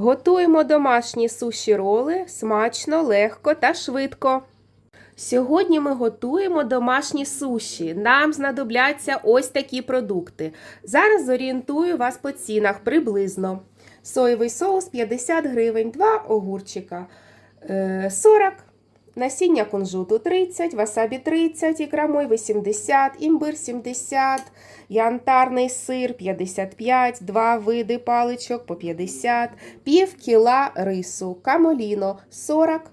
Готуємо домашні суші роли смачно, легко та швидко. Сьогодні ми готуємо домашні суші. Нам знадобляться ось такі продукти. Зараз орієнтую вас по цінах приблизно. Соєвий соус 50 гривень, 2 огурчика е, 40, насіння кунжуту 30, васабі 30, ікра мой 80, імбир 70, янтарний сир 55, два види паличок по 50, пів кіла рису, камоліно 40,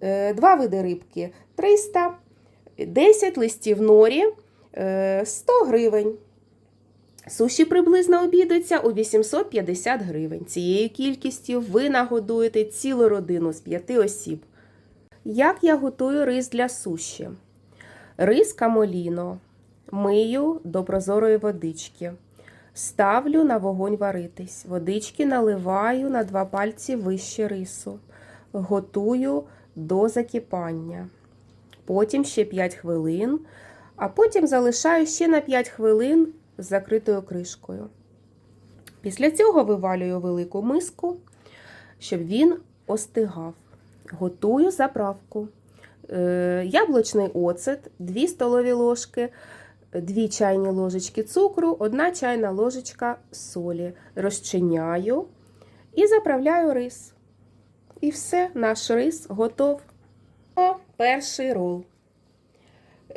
е, два види рибки 300, 10 листів норі е, 100 гривень. Суші приблизно обійдуться у 850 гривень. Цією кількістю ви нагодуєте цілу родину з 5 осіб. Як я готую рис для суші? Рис камоліно мию до прозорої водички. Ставлю на вогонь варитись. Водички наливаю на два пальці вище рису. Готую до закипання. Потім ще 5 хвилин, а потім залишаю ще на 5 хвилин з закритою кришкою. Після цього вивалюю велику миску, щоб він остигав. Готую заправку. Е, Яблучний оцет, 2 столові ложки, 2 чайні ложечки цукру, 1 чайна ложечка солі. Розчиняю і заправляю рис. І все, наш рис готов. О, перший рол.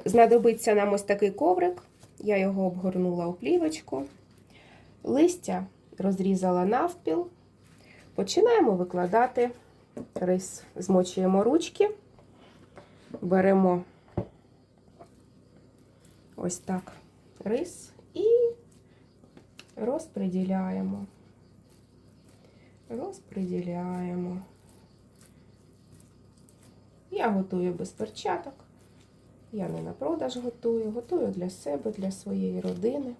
Знадобиться нам ось такий коврик. Я його обгорнула у плівочку. Листя розрізала навпіл. Починаємо викладати рис. Змочуємо ручки, беремо ось так рис і розподіляємо. Розподіляємо. Я готую без перчаток. Я не на продаж готую, готую для себе, для своєї родини.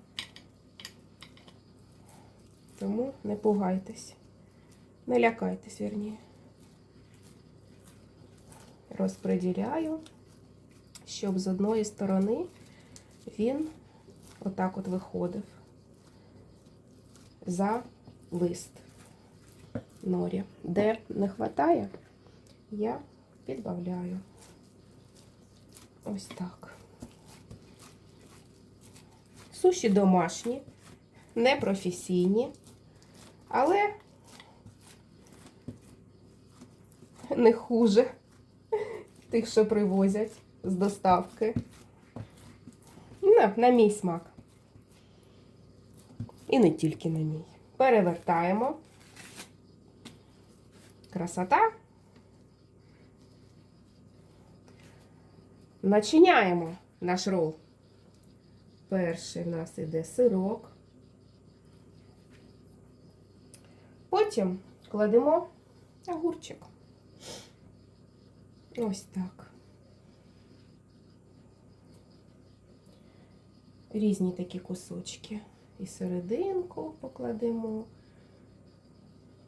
Тому не пугайтесь, не лякайтесь, вірніше. Розподіляю, щоб з одної сторони він отак от виходив за лист норі. Де не вистачає, я підбавляю. Ось так. Суші домашні, непрофесійні, але не хуже тих, що привозять з доставки. На, на мій смак. І не тільки на мій. Перевертаємо. Красота. Начиняємо наш рол. Перший в нас іде сирок. Потім кладемо огурчик. Ось так. Різні такі кусочки. І серединку покладемо.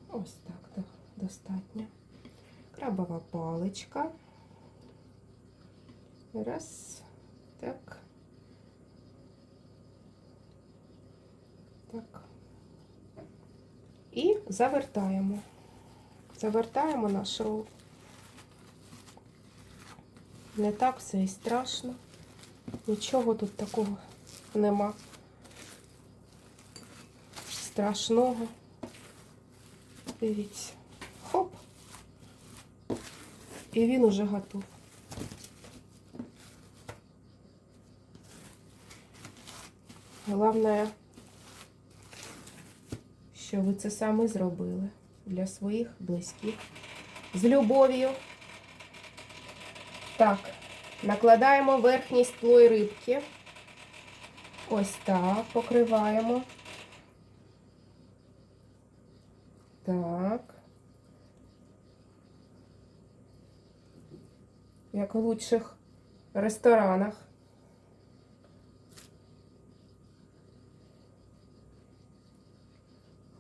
Ось так достатньо. Крабова паличка. Раз. Так. Так. І завертаємо. Завертаємо наш рол. Не так все і страшно. Нічого тут такого нема. Страшного. Дивіться. Хоп. І він уже готов. Головне, що ви це саме зробили для своїх близьких. З любов'ю. Так, накладаємо верхній слой рибки. Ось так, покриваємо. Так. Як у лучших ресторанах.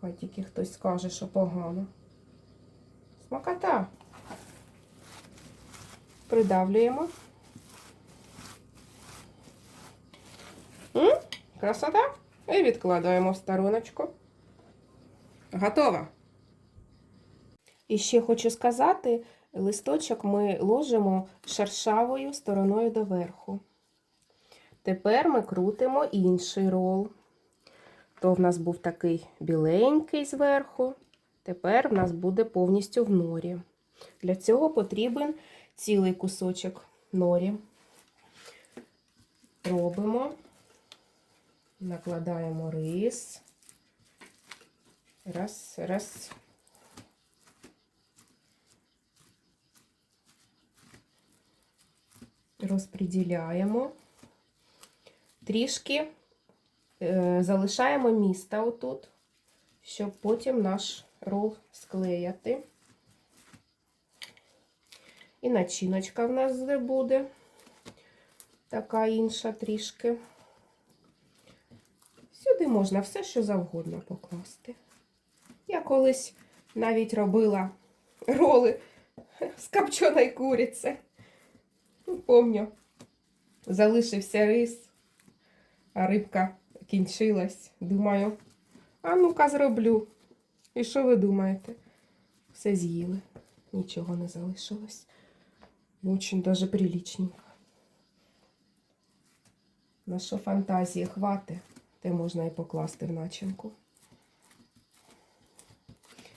Хай тільки хтось скаже, що погано. Смакота. Придавлюємо. Красота. І відкладаємо в стороночку. Готово. І ще хочу сказати, листочок ми ложимо шершавою стороною доверху. Тепер ми крутимо інший рол. То в нас був такий біленький зверху, тепер в нас буде повністю в норі. Для цього потрібен цілий кусочок норі. Робимо, накладаємо рис. Раз, раз. Розподіляємо. Трішки е, залишаємо міста отут, щоб потім наш рол склеяти. І начиночка в нас де буде. Така інша трішки. Сюди можна все, що завгодно покласти. Я колись навіть робила роли з копченої куриці. Ну, Помню, залишився рис, а рибка кінчилась. Думаю, а ну-ка зроблю. І що ви думаєте? Все з'їли, нічого не залишилось. Очень даже приличненько. На що фантазії хвати, те можна і покласти в начинку.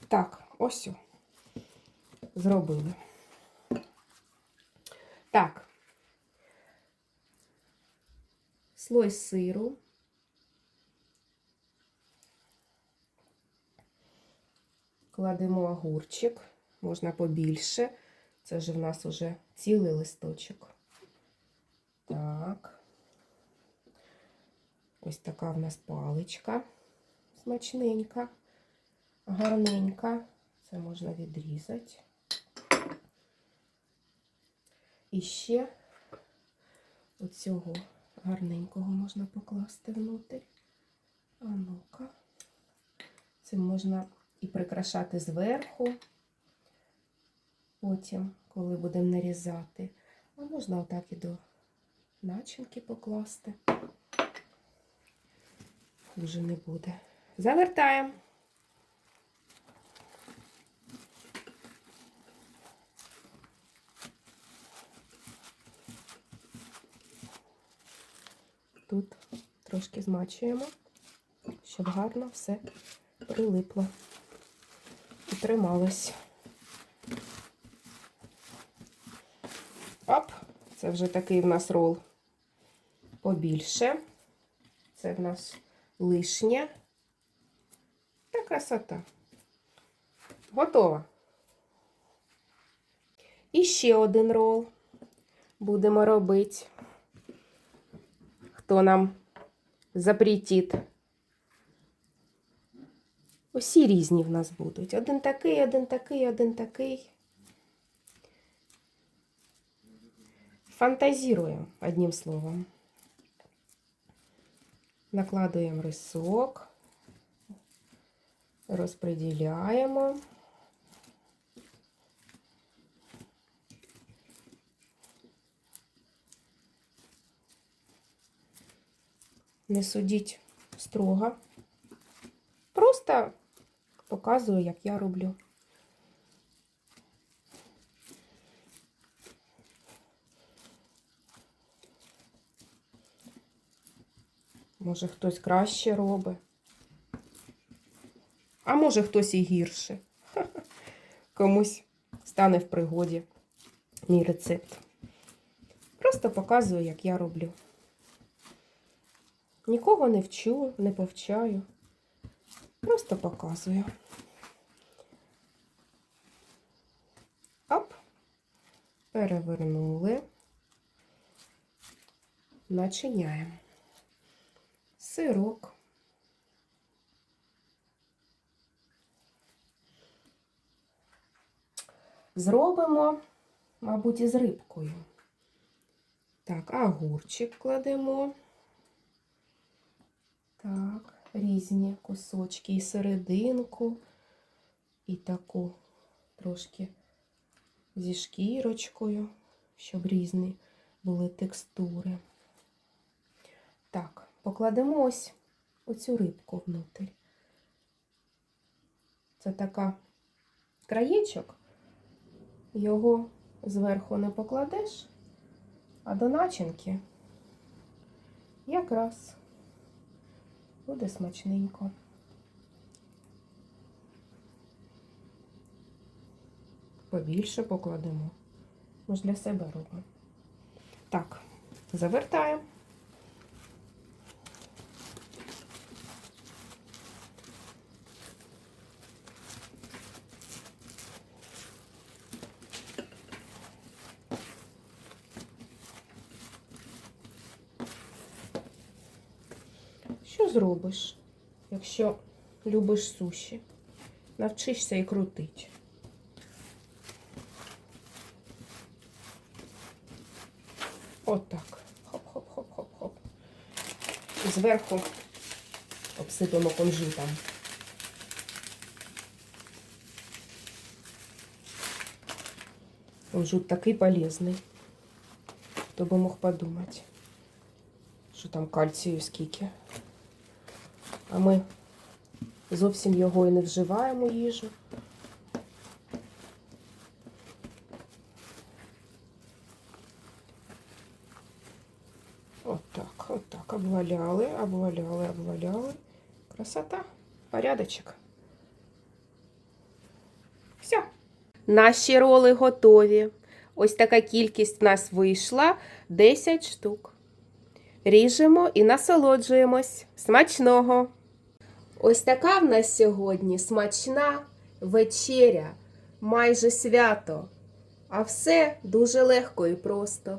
Так, ось. Зробили. Так. Слой сиру. Кладемо огурчик, можна побільше. Це ж в нас уже цілий листочок. Так. Ось така в нас паличка смачненька, гарненька. Це можна відрізати. І ще оцього гарненького можна покласти внутрь. А ну-ка. Цим можна і прикрашати зверху. Потім, коли будемо нарізати. А можна отак і до начинки покласти. Хуже не буде. Завертаємо. Тут трошки змачуємо, щоб гарно все прилипло і трималось. Оп, це вже такий в нас рол побільше. Це в нас лишнє. Та красота. Готово. І ще один рол будемо робити. Хто нам запретить. Усі різні в нас будуть. Один такий, один такий, один такий. Фантазируем, одним словом. Накладуємо рисок, розподіляємо. Не судіть строго. Просто показую, як я роблю. Може, хтось краще робить. А може, хтось і гірше. Комусь стане в пригоді мій рецепт. Просто показую, як я роблю. Нікого не вчу, не повчаю. Просто показую. Оп, перевернули, начиняємо сирок. Зробимо, мабуть, із рибкою. Так, огурчик кладемо. Так, різні кусочки і серединку, і таку трошки зі шкірочкою, щоб різні були текстури. Так, покладемо ось оцю рибку внутрь. Це така краєчок, його зверху не покладеш, а до начинки якраз буде смачненько. Побільше покладемо. Ми ж для себе робимо. Так, завертаємо. Що зробиш, якщо любиш суші? Навчишся і крутить. Отак. Хоп-хоп-хоп-хоп-хоп. І зверху обсипемо кунжутом. Кунжут такий полезний. Хто би мог подумати, що там кальцію скільки. А ми зовсім його і не вживаємо їжу. Отак, от отак. Обваляли, обваляли, обваляли. Красота, порядочок. Все. Наші роли готові. Ось така кількість в нас вийшла 10 штук. Ріжемо і насолоджуємось. Смачного! Ось така в нас сьогодні смачна вечеря, майже свято. А все дуже легко і просто.